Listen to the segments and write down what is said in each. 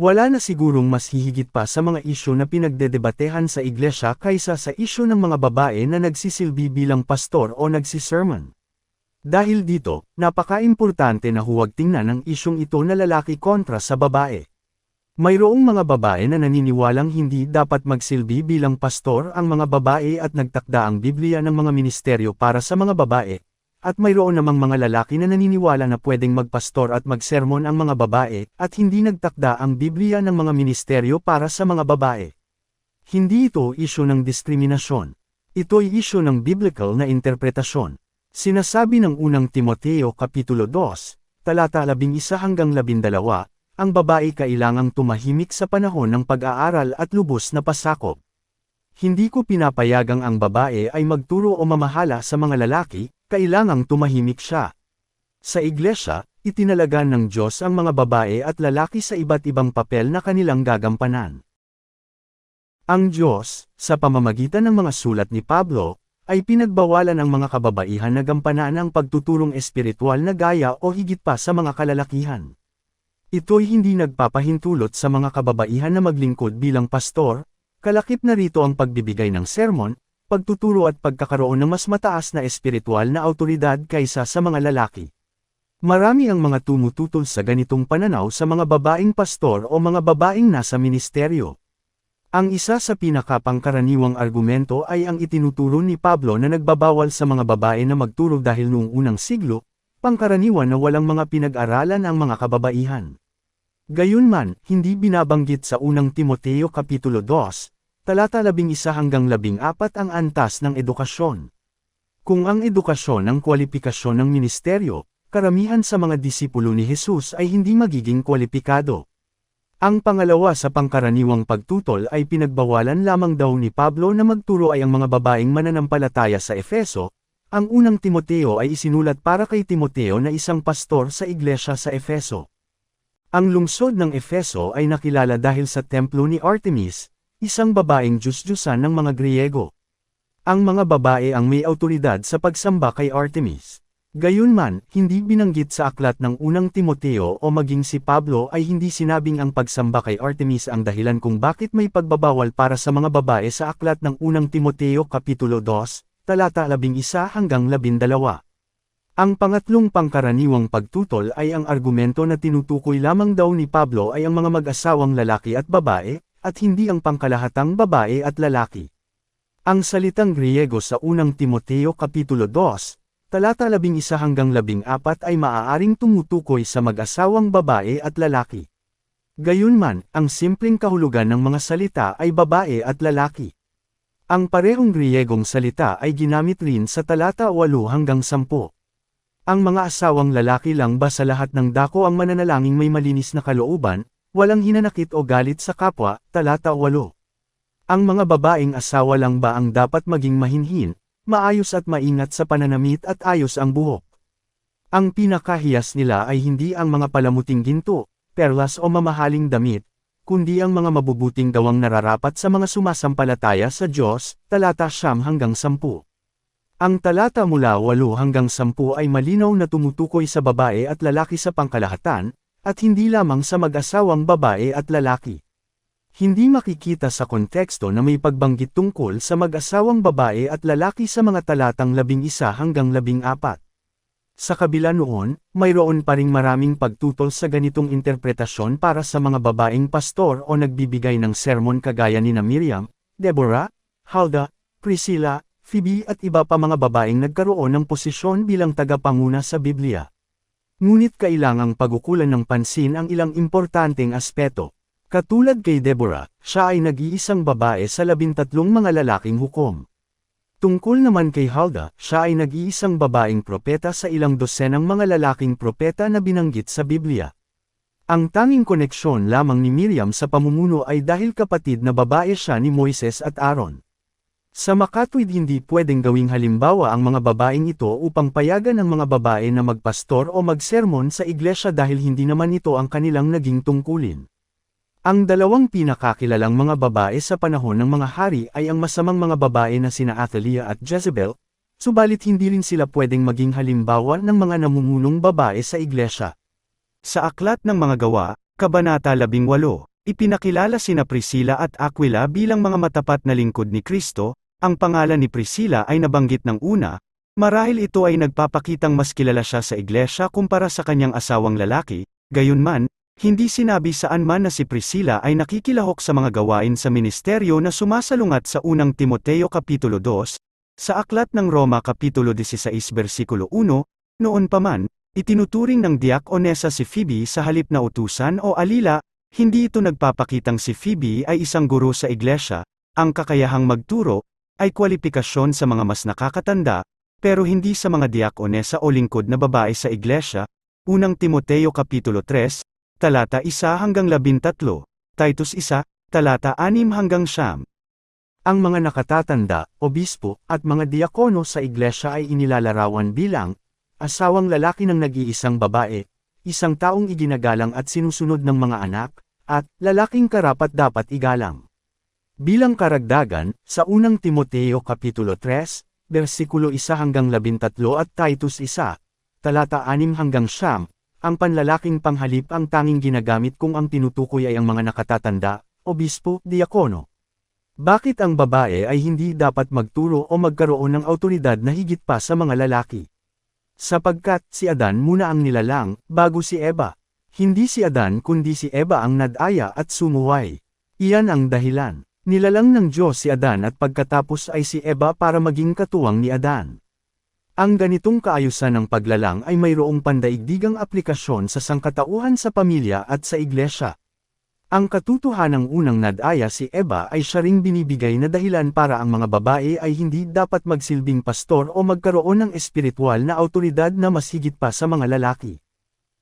Wala na sigurong mas hihigit pa sa mga isyu na pinagdedebatehan sa iglesia kaysa sa isyu ng mga babae na nagsisilbi bilang pastor o nagsisermon. Dahil dito, napaka-importante na huwag tingnan ang isyong ito na lalaki kontra sa babae. Mayroong mga babae na naniniwalang hindi dapat magsilbi bilang pastor ang mga babae at nagtakda ang Biblia ng mga ministeryo para sa mga babae, at mayroon namang mga lalaki na naniniwala na pwedeng magpastor at magsermon ang mga babae, at hindi nagtakda ang Biblia ng mga ministeryo para sa mga babae. Hindi ito isyo ng diskriminasyon. Ito'y isyo ng biblical na interpretasyon. Sinasabi ng unang Timoteo Kapitulo 2, talata 11 hanggang 12, ang babae kailangang tumahimik sa panahon ng pag-aaral at lubos na pasakop. Hindi ko pinapayagang ang babae ay magturo o mamahala sa mga lalaki, kailangang tumahimik siya. Sa iglesia, itinalaga ng Diyos ang mga babae at lalaki sa iba't ibang papel na kanilang gagampanan. Ang Diyos, sa pamamagitan ng mga sulat ni Pablo, ay pinagbawalan ang mga kababaihan na gampanan ang pagtuturong espiritual na gaya o higit pa sa mga kalalakihan. Ito'y hindi nagpapahintulot sa mga kababaihan na maglingkod bilang pastor, kalakip na rito ang pagbibigay ng sermon, pagtuturo at pagkakaroon ng mas mataas na espiritual na autoridad kaysa sa mga lalaki. Marami ang mga tumututol sa ganitong pananaw sa mga babaeng pastor o mga babaeng nasa ministeryo. Ang isa sa pinakapangkaraniwang argumento ay ang itinuturo ni Pablo na nagbabawal sa mga babae na magturo dahil noong unang siglo, pangkaraniwan na walang mga pinag-aralan ang mga kababaihan. Gayunman, hindi binabanggit sa unang Timoteo Kapitulo 2, talata 11 hanggang 14 ang antas ng edukasyon. Kung ang edukasyon ang kwalifikasyon ng ministeryo, karamihan sa mga disipulo ni Jesus ay hindi magiging kwalipikado. Ang pangalawa sa pangkaraniwang pagtutol ay pinagbawalan lamang daw ni Pablo na magturo ay ang mga babaeng mananampalataya sa Efeso, ang unang Timoteo ay isinulat para kay Timoteo na isang pastor sa iglesia sa Efeso. Ang lungsod ng Efeso ay nakilala dahil sa templo ni Artemis, isang babaeng Diyos-Diyosan ng mga Griego. Ang mga babae ang may autoridad sa pagsamba kay Artemis. Gayunman, hindi binanggit sa aklat ng unang Timoteo o maging si Pablo ay hindi sinabing ang pagsamba kay Artemis ang dahilan kung bakit may pagbabawal para sa mga babae sa aklat ng unang Timoteo Kapitulo 2, talata 11 hanggang 12. Ang pangatlong pangkaraniwang pagtutol ay ang argumento na tinutukoy lamang daw ni Pablo ay ang mga mag-asawang lalaki at babae, at hindi ang pangkalahatang babae at lalaki. Ang salitang Griego sa unang Timoteo Kapitulo 2, talata 11 hanggang 14 ay maaaring tumutukoy sa mag-asawang babae at lalaki. Gayunman, ang simpleng kahulugan ng mga salita ay babae at lalaki. Ang parehong Griegong salita ay ginamit rin sa talata 8 hanggang 10. Ang mga asawang lalaki lang ba sa lahat ng dako ang mananalangin may malinis na kalooban, walang hinanakit o galit sa kapwa, talata 8. Ang mga babaeng asawa lang ba ang dapat maging mahinhin, maayos at maingat sa pananamit at ayos ang buhok. Ang pinakahiyas nila ay hindi ang mga palamuting ginto, perlas o mamahaling damit, kundi ang mga mabubuting gawang nararapat sa mga sumasampalataya sa Diyos, talata siyam hanggang sampu. Ang talata mula 8 hanggang 10 ay malinaw na tumutukoy sa babae at lalaki sa pangkalahatan, at hindi lamang sa mag-asawang babae at lalaki. Hindi makikita sa konteksto na may pagbanggit tungkol sa mag-asawang babae at lalaki sa mga talatang 11 hanggang 14. Sa kabila noon, mayroon pa ring maraming pagtutol sa ganitong interpretasyon para sa mga babaeng pastor o nagbibigay ng sermon kagaya ni na Miriam, Deborah, Huldah, Priscilla, Phoebe at iba pa mga babaeng nagkaroon ng posisyon bilang tagapanguna sa Biblia. Ngunit kailangang pagukulan ng pansin ang ilang importanteng aspeto. Katulad kay Deborah, siya ay nag-iisang babae sa labintatlong mga lalaking hukom. Tungkol naman kay Huldah, siya ay nag-iisang babaeng propeta sa ilang dosenang mga lalaking propeta na binanggit sa Biblia. Ang tanging koneksyon lamang ni Miriam sa pamumuno ay dahil kapatid na babae siya ni Moises at Aaron. Sa makatwid hindi pwedeng gawing halimbawa ang mga babaeng ito upang payagan ang mga babae na magpastor o magsermon sa iglesia dahil hindi naman ito ang kanilang naging tungkulin. Ang dalawang pinakakilalang mga babae sa panahon ng mga hari ay ang masamang mga babae na sina Athaliah at Jezebel, subalit hindi rin sila pwedeng maging halimbawa ng mga namumunong babae sa iglesia. Sa Aklat ng Mga Gawa, Kabanata 18, ipinakilala sina Priscilla at Aquila bilang mga matapat na lingkod ni Kristo, ang pangalan ni Priscilla ay nabanggit ng una, marahil ito ay nagpapakitang mas kilala siya sa iglesia kumpara sa kanyang asawang lalaki, gayunman, hindi sinabi saan man na si Priscilla ay nakikilahok sa mga gawain sa ministeryo na sumasalungat sa unang Timoteo Kapitulo 2, sa Aklat ng Roma Kapitulo 16 versikulo 1, noon pa man, itinuturing ng diakonesa si Phoebe sa halip na utusan o alila, hindi ito nagpapakitang si Phoebe ay isang guro sa iglesia, ang kakayahang magturo, ay kwalifikasyon sa mga mas nakakatanda, pero hindi sa mga diakonesa o lingkod na babae sa iglesia, unang Timoteo Kapitulo 3, talata 1 hanggang 13, Titus 1, talata 6 hanggang 9. Ang mga nakatatanda, obispo, at mga diakono sa iglesia ay inilalarawan bilang asawang lalaki ng nag-iisang babae, isang taong iginagalang at sinusunod ng mga anak, at lalaking karapat dapat igalang. Bilang karagdagan, sa unang Timoteo Kapitulo 3, versikulo 1 hanggang 13 at Titus 1, talata 6 hanggang 9, ang panlalaking panghalip ang tanging ginagamit kung ang tinutukoy ay ang mga nakatatanda, obispo, diakono. Bakit ang babae ay hindi dapat magturo o magkaroon ng autoridad na higit pa sa mga lalaki? Sapagkat si Adan muna ang nilalang, bago si Eva. Hindi si Adan kundi si Eva ang nadaya at sumuway. Iyan ang dahilan. Nilalang ng Diyos si Adan at pagkatapos ay si Eva para maging katuwang ni Adan. Ang ganitong kaayusan ng paglalang ay mayroong pandaigdigang aplikasyon sa sangkatauhan sa pamilya at sa iglesia. Ang katutuhanang unang nadaya si Eva ay siya ring binibigay na dahilan para ang mga babae ay hindi dapat magsilbing pastor o magkaroon ng espiritual na autoridad na mas higit pa sa mga lalaki.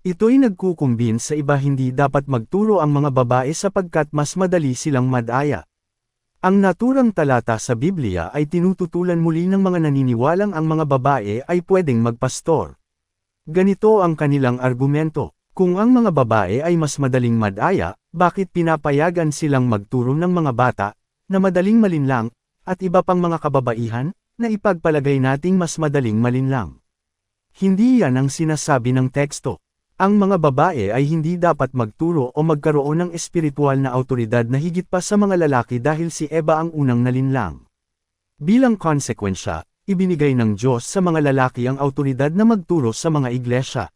Ito'y nagkukumbin sa iba hindi dapat magturo ang mga babae sapagkat mas madali silang madaya. Ang naturang talata sa Biblia ay tinututulan muli ng mga naniniwalang ang mga babae ay pwedeng magpastor. Ganito ang kanilang argumento. Kung ang mga babae ay mas madaling madaya, bakit pinapayagan silang magturo ng mga bata, na madaling malinlang, at iba pang mga kababaihan, na ipagpalagay nating mas madaling malinlang? Hindi yan ang sinasabi ng teksto. Ang mga babae ay hindi dapat magturo o magkaroon ng espiritual na autoridad na higit pa sa mga lalaki dahil si Eva ang unang nalinlang. Bilang konsekwensya, ibinigay ng Diyos sa mga lalaki ang autoridad na magturo sa mga iglesia.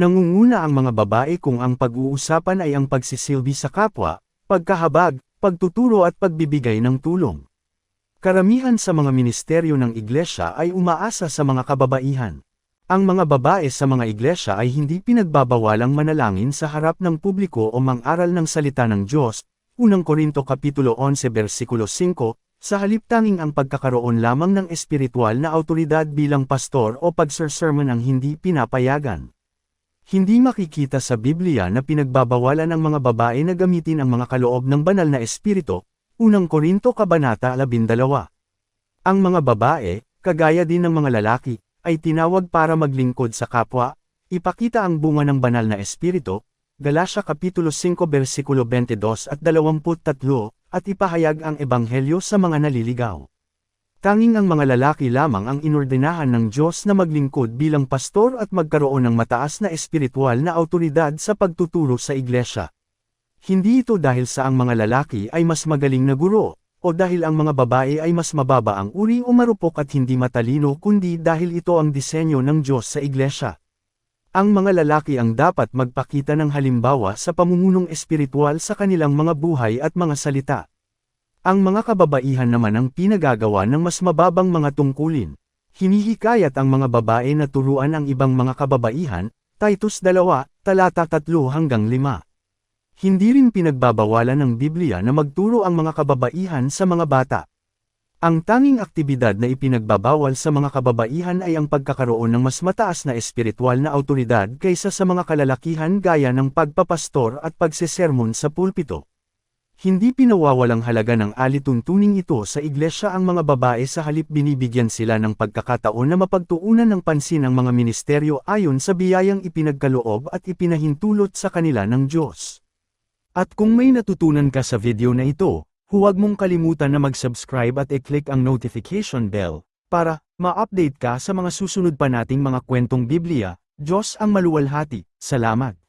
Nangunguna ang mga babae kung ang pag-uusapan ay ang pagsisilbi sa kapwa, pagkahabag, pagtuturo at pagbibigay ng tulong. Karamihan sa mga ministeryo ng iglesia ay umaasa sa mga kababaihan. Ang mga babae sa mga iglesia ay hindi pinagbabawalang manalangin sa harap ng publiko o mang-aral ng salita ng Diyos, unang Korinto Kapitulo 11 versikulo 5, sa halip tanging ang pagkakaroon lamang ng espiritual na autoridad bilang pastor o pagsersermon ang hindi pinapayagan. Hindi makikita sa Biblia na pinagbabawalan ng mga babae na gamitin ang mga kaloob ng banal na espiritu, unang Korinto Kabanata 12. Ang mga babae, kagaya din ng mga lalaki, ay tinawag para maglingkod sa kapwa, ipakita ang bunga ng banal na espiritu, Galatia Kapitulo 5 versikulo 22 at 23, at ipahayag ang ebanghelyo sa mga naliligaw. Tanging ang mga lalaki lamang ang inordinahan ng Diyos na maglingkod bilang pastor at magkaroon ng mataas na espiritual na autoridad sa pagtuturo sa iglesia. Hindi ito dahil sa ang mga lalaki ay mas magaling na guro, o dahil ang mga babae ay mas mababa ang uri o marupok at hindi matalino kundi dahil ito ang disenyo ng Diyos sa iglesia. Ang mga lalaki ang dapat magpakita ng halimbawa sa pamumunong espiritual sa kanilang mga buhay at mga salita. Ang mga kababaihan naman ang pinagagawa ng mas mababang mga tungkulin. Hinihikayat ang mga babae na turuan ang ibang mga kababaihan, Titus 2, talata 3 hanggang 5. Hindi rin pinagbabawalan ng Biblia na magturo ang mga kababaihan sa mga bata. Ang tanging aktibidad na ipinagbabawal sa mga kababaihan ay ang pagkakaroon ng mas mataas na espiritual na autoridad kaysa sa mga kalalakihan gaya ng pagpapastor at pagsesermon sa pulpito. Hindi pinawawalang halaga ng alituntuning ito sa iglesia ang mga babae sa halip binibigyan sila ng pagkakataon na mapagtuunan ng pansin ang mga ministeryo ayon sa biyayang ipinagkaloob at ipinahintulot sa kanila ng Diyos. At kung may natutunan ka sa video na ito, huwag mong kalimutan na mag-subscribe at i-click ang notification bell, para ma-update ka sa mga susunod pa nating mga kwentong Biblia, Diyos ang maluwalhati. Salamat!